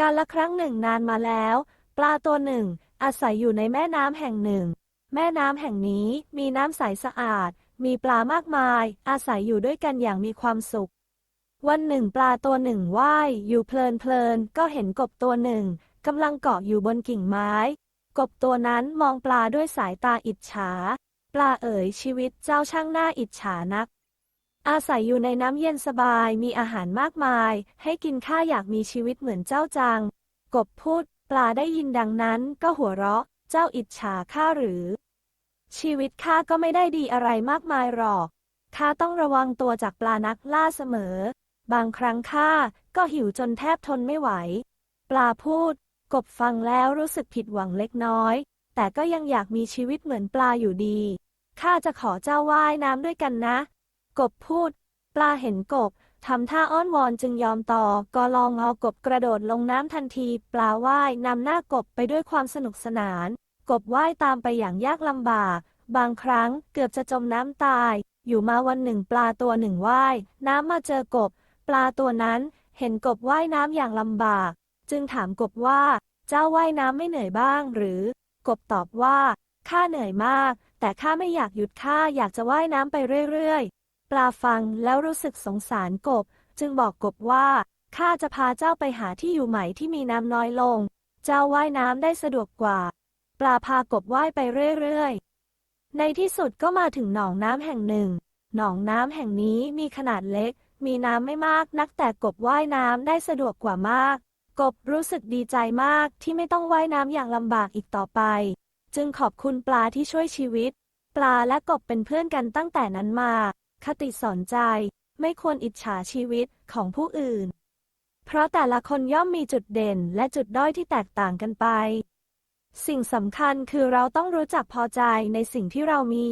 การละครั้งหนึ่งนานมาแล้ว ปลาตัวหนึ่ง อาศัยอยู่ในแม่น้ำแห่งหนึ่ง แม่น้ำแห่งนี้มีน้ำใสสะอาด มีปลามากมาย อาศัยอยู่ด้วยกันอย่างมีความสุข วันหนึ่งปลาตัวหนึ่งว่ายอยู่เพลินเพลินๆก็เห็นกบตัวหนึ่งกำลังเกาะอยู่บนกิ่งไม้ กบตัวนั้นมองปลาด้วยสายตาอิจฉา ปลาเอ๋ยชีวิตเจ้าช่างน่าอิจฉานัก อาศัยอยู่ในน้ำเย็นสบายมีอาหารมากมาย ให้กินข้าอยากมีชีวิตเหมือนเจ้าจัง กบพูด ปลาได้ยินดังนั้นก็หัวเราะ เจ้าอิจฉาข้าหรือ ชีวิตข้าก็ไม่ได้ดีอะไรมากมายหรอกข้าต้องระวังตัวจากปลานักล่าเสมอ บางครั้งข้าก็หิวจนแทบทนไม่ไหว ปลาพูด กบฟังแล้วรู้สึกผิดหวังเล็กน้อย แต่ก็ยังอยากมีชีวิตเหมือนปลาอยู่ดีข้าจะขอเจ้าว่ายน้ำด้วยกันนะ กบพูด ปลาเห็นกบทำท่าอ้อนวอนจึงยอมต่อ ก็ลองเอากบกระโดดลงน้ำทันที ปลาว่ายนำหน้ากบไปด้วยความสนุกสนาน กบว่ายตามไปอย่างยากลำบาก บางครั้งเกือบจะจมน้ำตาย อยู่มาวันหนึ่งปลาตัวหนึ่งว่ายน้ำมาเจอกบ ปลาตัวนั้นเห็นกบว่ายน้ำอย่างลำบาก จึงถามกบว่า เจ้าว่ายน้ำไม่เหนื่อยบ้าง หรือ กบตอบว่าข้าเหนื่อยมาก แต่ข้าไม่อยากหยุดข้าอยากจะว่ายน้ำไปเรื่อยๆ ปลาฟังแล้วรู้สึกสงสารกบ จึงบอกกบว่า ข้าจะพาเจ้าไปหาที่อยู่ใหม่ที่มีน้ำน้อยลง เจ้าว่ายน้ำได้สะดวกกว่า ปลาพากบว่ายไปเรื่อยๆ ในที่สุดก็มาถึงหนองน้ำแห่งหนึ่ง หนองน้ำแห่งนี้มีขนาดเล็ก มีน้ำไม่มากนักแต่กบว่ายน้ำได้สะดวกกว่ามาก กบรู้สึกดีใจมากที่ไม่ต้องว่ายน้ำอย่างลำบากอีกต่อไป จึงขอบคุณปลาที่ช่วยชีวิต ปลาและกบเป็นเพื่อนกันตั้งแต่นั้นมา คติสอนใจ ไม่ควรอิจฉาชีวิตของผู้อื่น เพราะแต่ละคนย่อมมีจุดเด่นและจุดด้อยที่แตกต่างกันไป สิ่งสำคัญคือเราต้องรู้จักพอใจในสิ่งที่เรามี